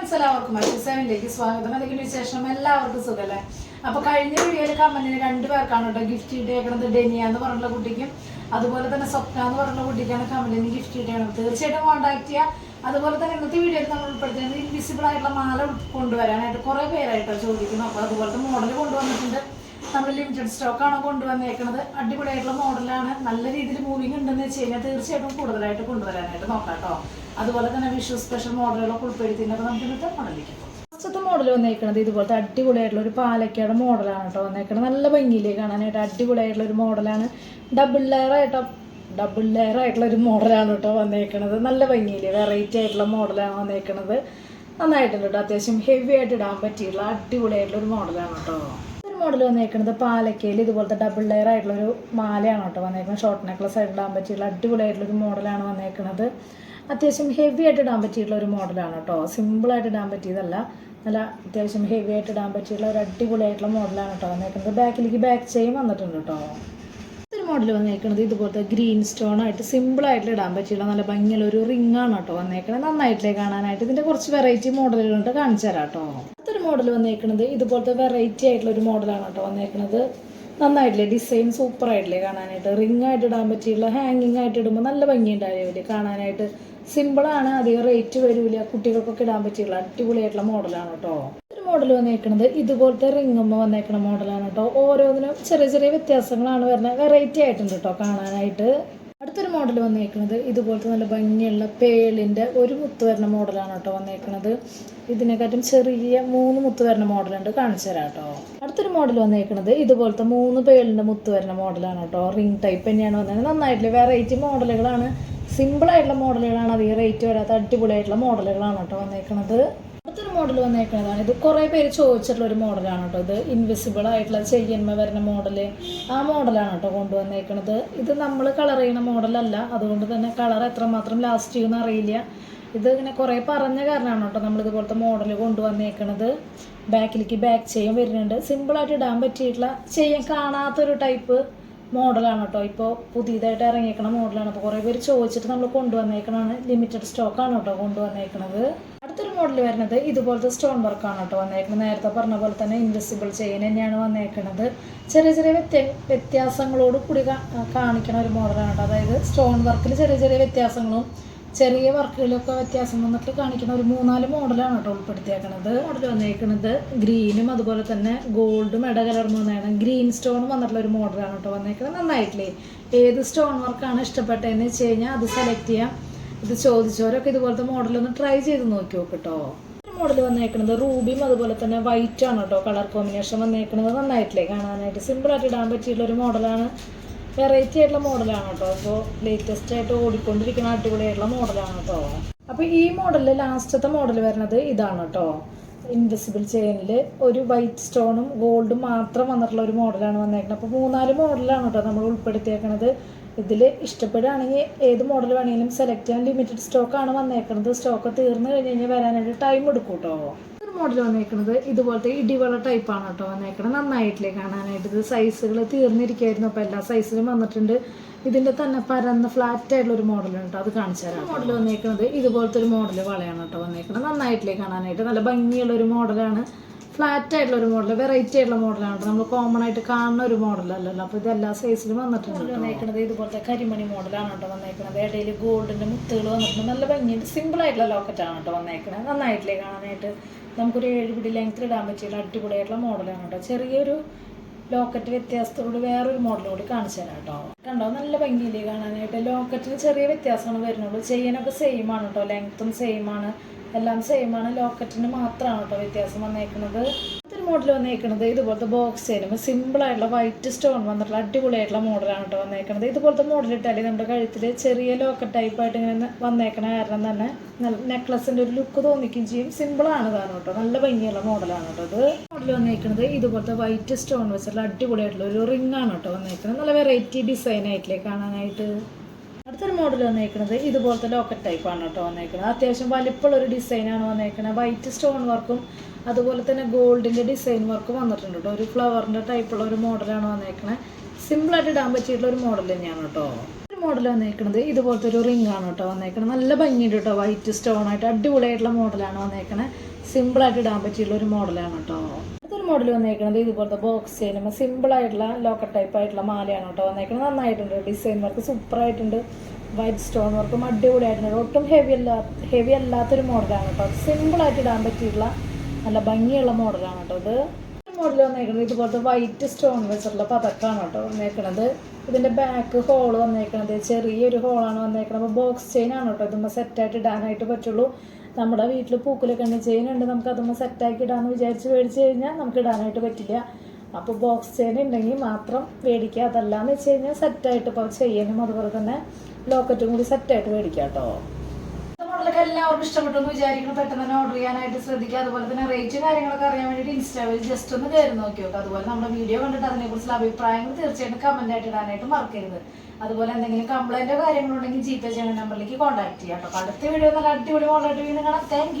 Friends എല്ലാവർക്കും ലേക്ക് സ്വാഗതം. അതിന് വിശേഷം എല്ലാവർക്കും സുഖല്ലേ? അപ്പൊ കഴിഞ്ഞ വീഡിയോയിൽ കമന്റിന് രണ്ടു പേർക്കാണ് കേട്ടോ ഗിഫ്റ്റ് ഇട്ടേക്കണത്. ഡെനിയ എന്ന് പറഞ്ഞുള്ള കുട്ടിക്കും അതുപോലെ തന്നെ സ്വപ്ന എന്ന് പറഞ്ഞുള്ള കുട്ടിക്കാണ് കമന്റിന് ഗിഫ്റ്റ് ഇട്ടേക്കണത്. തീർച്ചയായിട്ടും കോൺടാക്ട് ചെയ്യുക അതുപോലെ തന്നെ ഇന്നത്തെ വീഡിയോയിൽ നമ്മൾ ഉൾപ്പെടുത്തുന്നത് ഇൻവിസിബിൾ ആയിട്ടുള്ള മാല കൊണ്ടുവരാനായിട്ട് കുറെ പേരായിട്ടോ ചോദിക്കുന്നു. അപ്പൊ അതുപോലത്തെ മോഡൽ കൊണ്ടുവന്നിട്ടുണ്ട്. നമ്മൾ ലിമിറ്റഡ് സ്റ്റോക്ക് ആണ് കൊണ്ടുവന്നേക്കുന്നത് അടിപൊളിയായിട്ടുള്ള മോഡലാണ് നല്ല രീതിയിൽ മൂവിങ് ഉണ്ടെന്ന് വെച്ച് കഴിഞ്ഞാൽ തീർച്ചയായിട്ടും കൂടുതലായിട്ട് കൊണ്ടുവരാനായിട്ട് നോക്കാം കേട്ടോ. അതുപോലെ തന്നെ വിഷു സ്പെഷ്യൽ മോഡലുകളൊക്കെ ഉൾപ്പെടുത്തിയിട്ട് നമുക്ക് ഇന്നത്തെ മോഡലിലേക്ക് ഫസ്റ്റത്തെ മോഡൽ വന്നേക്കുന്നത് ഇതുപോലത്തെ അടിപൊളിയായിട്ടുള്ള ഒരു പാലക്കയുടെ മോഡലാണ് കേട്ടോ വന്നേക്കുന്നത് നല്ല ഭംഗിയിലേ കാണാനായിട്ട് അടിപൊളിയായിട്ടുള്ള ഒരു മോഡലാണ് ഡബിൾ ലെയർ ആയിട്ടോ ഡബിൾ ലെയർ ആയിട്ടുള്ള ഒരു മോഡലാണ് കേട്ടോ വന്നേക്കുന്നത് നല്ല ഭംഗിയിൽ വെറൈറ്റി ആയിട്ടുള്ള മോഡലാണ് വന്നേക്കുന്നത് നന്നായിട്ടുണ്ട് കേട്ടോ. അത്യാവശ്യം ഹെവി ആയിട്ട് ഇടാൻ പറ്റിയുള്ള അടിപൊളിയായിട്ടുള്ള ഒരു മോഡലാണ് കേട്ടോ. ഒരു മോഡൽ വന്നേക്കുന്നത് പാലക്കയിൽ ഇതുപോലത്തെ ഡബിൾ ലെയർ ആയിട്ടുള്ള ഒരു മാലയാണ് കേട്ടോ വന്നേക്കുന്നത് ഷോർട്ട് നെക്ലസ് ആയിട്ട് ഇടാൻ പറ്റിയുള്ള അടിപൊളിയായിട്ടുള്ള ഒരു മോഡലാണ് വന്നേക്കുന്നത് അത്യാവശ്യം ഹെവി ആയിട്ട് ഇടാൻ പറ്റിയിട്ടുള്ള ഒരു മോഡലാണ് കേട്ടോ. സിമ്പിളായിട്ട് ഇടാൻ പറ്റിയതല്ല. നല്ല അത്യാവശ്യം ഹെവി ആയിട്ട് ഇടാൻ പറ്റിയിട്ടുള്ള ഒരു അടിപൊളിയായിട്ടുള്ള മോഡലാണ് കേട്ടോ വന്നേക്കുന്നത്. ബാക്കിലേക്ക് ബാക്ക് ചെയിൻ വന്നിട്ടുണ്ട് കേട്ടോ. ഒരു മോഡൽ വന്നേക്കുന്നത് ഇതുപോലത്തെ ഗ്രീൻ സ്റ്റോൺ ആയിട്ട് സിമ്പിൾ ആയിട്ട് ഇടാൻ പറ്റിയുള്ള നല്ല ഭംഗിയുള്ള ഒരു റിംഗ് ആണ് കേട്ടോ വന്നേക്കുന്നത്. നന്നായിട്ടേ കാണാനായിട്ട്? ഇതിന്റെ കുറച്ച് വെറൈറ്റി മോഡലുകളുണ്ട് കാണിച്ചു തരാം കേട്ടോ. അടുത്തൊരു മോഡൽ വന്നേക്കുന്നത് ഇതുപോലത്തെ വെറൈറ്റി ആയിട്ടുള്ള ഒരു മോഡലാണ് കേട്ടോ വന്നേക്കുന്നത്. നന്നായിട്ടില്ലേ? ഡിസൈൻ സൂപ്പർ ആയിട്ടില്ലേ കാണാനായിട്ട്? റിംഗ് ആയിട്ട് ഇടാൻ പറ്റിയുള്ള ഹാങ്ങിങ് ആയിട്ട് ഇടുമ്പോൾ നല്ല ഭംഗിയുണ്ടാവില്ലേ കാണാനായിട്ട്? സിമ്പിളാണ്. അധികം റേറ്റ് വരില്ല കുട്ടികൾക്കൊക്കെ ഇടാൻ പറ്റിയുള്ള അടിപൊളിയായിട്ടുള്ള മോഡലാണ് കേട്ടോ ഒരു മോഡൽ വന്നേക്കുന്നത് ഇതുപോലത്തെ റിങ്ങുമ്പോൾ വന്നേക്കുന്ന മോഡലാണ് കേട്ടോ ഓരോന്നിനും ചെറിയ ചെറിയ വ്യത്യാസങ്ങളാണ് വരുന്നത്. വെറൈറ്റി ആയിട്ടുണ്ട് കേട്ടോ കാണാനായിട്ട്. അടുത്തൊരു മോഡൽ വന്നേക്കുന്നത് ഇതുപോലത്തെ നല്ല ഭംഗിയുള്ള പേളിന്റെ ഒരു മുത്ത് വരുന്ന മോഡലാണ് കേട്ടോ വന്നേക്കുന്നത് ഇതിനെക്കാട്ടും ചെറിയ മൂന്ന് മുത്ത് വരുന്ന മോഡലുണ്ട് കാണിച്ചു തരാം കേട്ടോ അടുത്തൊരു മോഡൽ വന്നേക്കുന്നത് ഇതുപോലത്തെ മൂന്ന് പേളിന്റെ മുത്ത് വരുന്ന മോഡലാണ് കേട്ടോ റിംഗ് ടൈപ്പ് തന്നെയാണ് വന്നത് നന്നായിട്ടുള്ള വെറൈറ്റി മോഡലുകളാണ് സിമ്പിൾ ആയിട്ടുള്ള മോഡലുകളാണ് അധികം റേറ്റ് വരാത്ത അടിപൊളിയായിട്ടുള്ള മോഡലുകളാണ് കേട്ടോ വന്നേക്കുന്നത് അടുത്തൊരു മോഡൽ വന്നേക്കുന്നതാണ് ഇത് കുറേ പേര് ചോദിച്ചിട്ടുള്ള ഒരു മോഡലാണ് കേട്ടോ ഇത്. ഇൻവിസിബിൾ ആയിട്ടുള്ള ചെയ്യന്മ വരുന്ന മോഡൽ ആ മോഡലാണ് കേട്ടോ കൊണ്ടുവന്നേക്കുന്നത് ഇത് നമ്മൾ കളർ ചെയ്യുന്ന മോഡലല്ല. അതുകൊണ്ട് തന്നെ കളർ എത്രമാത്രം ലാസ്റ്റ് ചെയ്യുമെന്ന് അറിയില്ല. ഇത് ഇങ്ങനെ കുറേ പറഞ്ഞ കാരണമാണ് കേട്ടോ നമ്മൾ ഇതുപോലത്തെ മോഡൽ കൊണ്ടുവന്നേക്കണത്. ബാക്കിലേക്ക് ബാക്ക് ചെയ്യാൻ വരുന്നുണ്ട്. സിമ്പിളായിട്ട് ഇടാൻ പറ്റിയിട്ടുള്ള ചെയ്യാൻ കാണാത്തൊരു ടൈപ്പ് മോഡലാണ് കേട്ടോ. ഇപ്പോൾ പുതിയതായിട്ട് ഇറങ്ങിയേക്കണ മോഡലാണ്. അപ്പോൾ കുറേ പേര് ചോദിച്ചിട്ട് നമ്മൾ കൊണ്ടുവന്നേക്കണാണ് ലിമിറ്റഡ് സ്റ്റോക്കാണ് കേട്ടോ കൊണ്ടുവന്നേക്കണത്. അടുത്തൊരു മോഡൽ വരുന്നത് ഇതുപോലത്തെ സ്റ്റോൺ വർക്കാണ് കേട്ടോ വന്നേക്കുന്നത് നേരത്തെ പറഞ്ഞ പോലെ തന്നെ ഇൻവിസിബിൾ ചെയിൻ തന്നെയാണ് വന്നേക്കുന്നത് ചെറിയ ചെറിയ വ്യത്യ വ്യത്യാസങ്ങളോട് കൂടി കാണിക്കണ ഒരു മോഡലാണ് കേട്ടോ. അതായത് സ്റ്റോൺ വർക്കിൽ ചെറിയ ചെറിയ വ്യത്യാസങ്ങളും ചെറിയ വർക്കുകളിലൊക്കെ വ്യത്യാസം വന്നിട്ട് കാണിക്കുന്ന ഒരു മൂന്നാൽ മോഡലാണ് കേട്ടോ ഉൾപ്പെടുത്തിയേക്കണത്. മോഡൽ വന്നേക്കുന്നത് ഗ്രീനും അതുപോലെ തന്നെ ഗോൾഡും ഇട കലർന്ന് വന്നേക്കണം ഗ്രീൻ സ്റ്റോൺ വന്നിട്ടുള്ള ഒരു മോഡലാണ് കേട്ടോ വന്നേക്കുന്നത് നന്നായിട്ടില്ലേ? ഏത് സ്റ്റോൺ വർക്കാണ് ഇഷ്ടപ്പെട്ടതെന്ന് വെച്ച് കഴിഞ്ഞാൽ അത് സെലക്ട് ചെയ്യാം. ഇത് ചോദിച്ചവരൊക്കെ ഇതുപോലത്തെ മോഡലൊന്ന് ട്രൈ ചെയ്ത് നോക്കി നോക്കട്ടോ. മോഡൽ വന്നേക്കുന്നത് റൂബിയും അതുപോലെ തന്നെ വൈറ്റ് ആണ് കേട്ടോ. കളർ കോമ്പിനേഷൻ വന്നേക്കുന്നത് നന്നായിട്ടില്ലേ? കാണാനായിട്ട് സിമ്പിളായിട്ട് ഇടാൻ പറ്റിയിട്ടുള്ള ഒരു മോഡലാണ്. വെറൈറ്റി ആയിട്ടുള്ള മോഡലാണ് കേട്ടോ. ഇപ്പോൾ ലേറ്റസ്റ്റ് ആയിട്ട് ഓടിക്കൊണ്ടിരിക്കുന്ന അടിപൊളിയായിട്ടുള്ള മോഡലാണ് കേട്ടോ. അപ്പോൾ ഈ മോഡലിൽ ലാസ്റ്റത്തെ മോഡൽ വരുന്നത് ഇതാണ് കേട്ടോ. ഇൻവിസിബിൾ ചെയിനിൽ ഒരു വൈറ്റ് സ്റ്റോണും ഗോൾഡും മാത്രം വന്നിട്ടുള്ള ഒരു മോഡലാണ് വന്നേക്കുന്നത് അപ്പോൾ മൂന്നാൽ മോഡലാണ് കേട്ടോ നമ്മൾ ഉൾപ്പെടുത്തിയേക്കുന്നത് ഇതിൽ ഇഷ്ടപ്പെടുകയാണെങ്കിൽ ഏത് മോഡൽ വേണമെങ്കിലും സെലക്ട് ചെയ്യാൻ ലിമിറ്റഡ് സ്റ്റോക്കാണ് വന്നേക്കുന്നത് സ്റ്റോക്ക് തീർന്നു കഴിഞ്ഞ് കഴിഞ്ഞാൽ വരാനായിട്ട് ടൈം എടുക്കും കേട്ടോ. മോഡൽ വന്നേക്കുന്നത് ഇതുപോലത്തെ ഇടിവള ടൈപ്പാണ് കേട്ടോ വന്നേക്കുന്നത് നന്നായിട്ടില്ലേ കാണാനായിട്ട്. ഇത് സൈസുകൾ തീർന്നിരിക്കുകയായിരുന്നു അപ്പോൾ എല്ലാ സൈസിലും വന്നിട്ടുണ്ട്. ഇതിന്റെ തന്നെ പരന്ന ഫ്ലാറ്റ് ആയിട്ടുള്ള ഒരു മോഡലാണ് കേട്ടോ. അത് കാണിച്ചു തരാം. മോഡൽ വന്നേക്കുന്നത് ഇതുപോലത്തെ ഒരു മോഡൽ വളയാണ് കേട്ടോ വന്നേക്കുന്നത് നന്നായിട്ടില്ലേ കാണാനായിട്ട്. നല്ല ഭംഗിയുള്ള ഒരു മോഡലാണ് ഫ്ലാറ്റ് ആയിട്ടുള്ള ഒരു മോഡൽ വെറൈറ്റി ആയിട്ടുള്ള മോഡലാണ് നമ്മൾ കോമൺ ആയിട്ട് കാണുന്ന ഒരു മോഡലല്ലല്ലോ അപ്പോൾ ഇത് എല്ലാ സൈസിലും വന്നിട്ടുണ്ട് വന്നേക്കുന്നത് ഇതുപോലത്തെ കരിമണി മോഡലാണ് കേട്ടോ വന്നേക്കുന്നത് ഇടയിൽ ഗോൾഡിന്റെ മുത്തുകൾ വന്നിട്ടുണ്ട്. നല്ല ഭംഗിയുണ്ട്. സിമ്പിൾ ആയിട്ടുള്ള ലോക്കറ്റാണ് കേട്ടോ വന്നേക്കുന്നത് നന്നായിട്ടില്ലേ കാണാനായിട്ട്? നമുക്കൊരു ഏഴ് പിടി ലെങ്ത്തിൽ ഇടാൻ പറ്റിയുള്ള അടിപൊളിയായിട്ടുള്ള മോഡലാണ് കേട്ടോ. ചെറിയൊരു ലോക്കറ്റ് വ്യത്യാസത്തോട് വേറൊരു മോഡൽ കൂടി കാണിച്ചു തരാം കേട്ടോ. കണ്ടോ? നല്ല ഭംഗിയില്ലേ കാണാനായിട്ട്? ലോക്കറ്റിന് ചെറിയ വ്യത്യാസമാണ് വരുന്നുള്ളൂ. ചെയ്യാനൊക്കെ സെയിം ആണ് കേട്ടോ. ലെങ്ത്തും സെയിം ആണ്. എല്ലാം ആണ്. ലോക്കറ്റിന് മാത്രമാണ് കേട്ടോ വ്യത്യാസം വന്നേക്കുന്നത്. ഇത്തിരി മോഡൽ വന്നേക്കുന്നത്. ഇതുപോലത്തെ ബോക്സ് ചെയ്യുമ്പോൾ സിമ്പിൾ ആയിട്ടുള്ള വൈറ്റ് സ്റ്റോൺ വന്നിട്ടുള്ള അടിപൊളിയായിട്ടുള്ള മോഡലാണ് കേട്ടോ വന്നേക്കുന്നത്. ഇതുപോലത്തെ മോഡൽ ഇട്ടാലേ നമ്മുടെ കഴുത്തിൽ ചെറിയ ലോക്കറ്റ് ടൈപ്പായിട്ട് ഇങ്ങനെ വന്നേക്കണ കാരണം തന്നെ നെക്ലസിന്റെ ഒരു ലുക്ക് തോന്നിക്കുകയും ചെയ്യും. സിമ്പിളാണ് കാരണം കേട്ടോ നല്ല ഭംഗിയുള്ള മോഡലാണ് കേട്ടോ ഇത്. മോഡൽ വന്നേക്കുന്നത് ഇതുപോലത്തെ വൈറ്റ് സ്റ്റോൺ വെച്ചിട്ടുള്ള അടിപൊളിയായിട്ടുള്ള ഒരു റിംഗ് ആണ് കേട്ടോ വന്നേക്കുന്നത്. നല്ല വെറൈറ്റി ഡിസൈൻ ആയിട്ടില്ലേ കാണാനായിട്ട്. അടുത്തൊരു മോഡൽ വന്നേക്കുന്നത് ഇതുപോലത്തെ ലോക്കറ്റ് ടൈപ്പാണ് കേട്ടോ വന്നേക്കുന്നത് അത്യാവശ്യം വലിപ്പമുള്ള ഒരു ഡിസൈനാണ് വന്നേക്കുന്നത് വൈറ്റ് സ്റ്റോൺ വർക്കും അതുപോലെ തന്നെ ഗോൾഡിന്റെ ഡിസൈൻ വർക്കും വന്നിട്ടുണ്ട് കേട്ടോ. ഒരു ഫ്ലവറിന്റെ ടൈപ്പുള്ള ഒരു മോഡലാണ് വന്നേക്കുന്നത് സിമ്പിളായിട്ട് ഇടാൻ പറ്റിയിട്ടുള്ള ഒരു മോഡൽ തന്നെയാണ് കേട്ടോ. മോഡൽ വന്നേക്കുന്നത് ഇതുപോലത്തെ ഒരു റിംഗ് ആണ് കേട്ടോ വന്നേക്കുന്നത് നല്ല ഭംഗിയുണ്ട് കേട്ടോ. വൈറ്റ് സ്റ്റോൺ ആയിട്ട് അടിപൊളിയായിട്ടുള്ള മോഡലാണ് വന്നേക്കുന്നത് സിമ്പിളായിട്ട് ഇടാൻ പറ്റിയുള്ള ഒരു മോഡലാണ് കേട്ടോ. അടുത്തൊരു മോഡൽ വന്നേക്കുന്നത് ഇതുപോലത്തെ ബോക്സ് ചെയ്യുമ്പോൾ സിമ്പിൾ ആയിട്ടുള്ള ലോക്കർ ടൈപ്പ് ആയിട്ടുള്ള മാലയാണ് കേട്ടോ വന്നേക്കുന്നത് നന്നായിട്ടുണ്ട്. ഡിസൈൻ വർക്ക് സൂപ്പർ ആയിട്ടുണ്ട്. വൈറ്റ് സ്റ്റോൺ വർക്കും അടിപൊളിയായിട്ടുണ്ട്. ഒട്ടും ഹെവി അല്ല ഹെവി അല്ലാത്തൊരു മോഡലാണ് കേട്ടോ. സിമ്പിൾ ആയിട്ട് ഇടാൻ പറ്റിയിട്ടുള്ള നല്ല ഭംഗിയുള്ള മോഡലാണ് കേട്ടോ ഇത്. മോഡൽ വന്നേക്കുന്നത് ഇതുപോലത്തെ വൈറ്റ് സ്റ്റോൺ വെച്ചിട്ടുള്ള പതക്കാണ് കേട്ടോ വന്നേക്കുന്നത് ഇതിന്റെ ബാക്ക് ഹോൾ വന്നേക്കണത്. ചെറിയൊരു ഹോളാണ് വന്നേക്കണത്. അപ്പോൾ ബോക്സ് ചെയിൻ ആണ് കേട്ടോ. ഇതുമ്പോൾ സെറ്റായിട്ട് ഇടാനായിട്ട് പറ്റുള്ളൂ. നമ്മുടെ വീട്ടിൽ പൂക്കുലൊക്കെ ഉണ്ട് ചെയിനുണ്ട് നമുക്ക് അതൊന്ന് സെറ്റാക്കി ഇടാന്ന് വിചാരിച്ച് മേടിച്ച് കഴിഞ്ഞാൽ നമുക്ക് ഇടാനായിട്ട് പറ്റില്ല. അപ്പോൾ ബോക്സ് ചെയിൻ ഉണ്ടെങ്കിൽ മാത്രം മേടിക്കുക. അതല്ലാന്ന് വെച്ച് കഴിഞ്ഞാൽ സെറ്റായിട്ട് ഇപ്പോൾ ചെയ്യാനും അതുപോലെ തന്നെ ലോക്കറ്റും കൂടി സെറ്റായിട്ട് മേടിക്കാം കേട്ടോ. മോഡലൊക്കെ എല്ലാവർക്കും ഇഷ്ടപ്പെട്ടു എന്ന് വിചാരിക്കുന്നു. പെട്ടെന്ന് തന്നെ ഓർഡർ ചെയ്യാനായിട്ട് ശ്രദ്ധിക്കുക. അതുപോലെ തന്നെ റേറ്റ് കാര്യങ്ങളൊക്കെ അറിയാൻ വേണ്ടിയിട്ട് ഇൻസ്റ്റാഗ്രാമിൽ ജസ്റ്റ് ഒന്ന് കയറി നോക്കി നോക്കുക അതുപോലെ നമ്മുടെ വീഡിയോ കണ്ടിട്ട് അതിനെക്കുറിച്ചുള്ള അഭിപ്രായങ്ങൾ തീർച്ചയായിട്ടും കമന്റ് ആയിട്ട് ഇടാനായിട്ട് മറക്കരുത്. അതുപോലെ എന്തെങ്കിലും കംപ്ലൈന്റോ കാര്യങ്ങളുണ്ടെങ്കിൽ ജി പേ ചെയ്യുന്ന നമ്പറിലേക്ക് കോൺടാക്ട് ചെയ്യാം കേട്ടോ അടുത്ത വീഡിയോ നല്ല അടിപൊളി കോൺടാക്ട് ചെയ്യുന്നത് കാണാം. താങ്ക്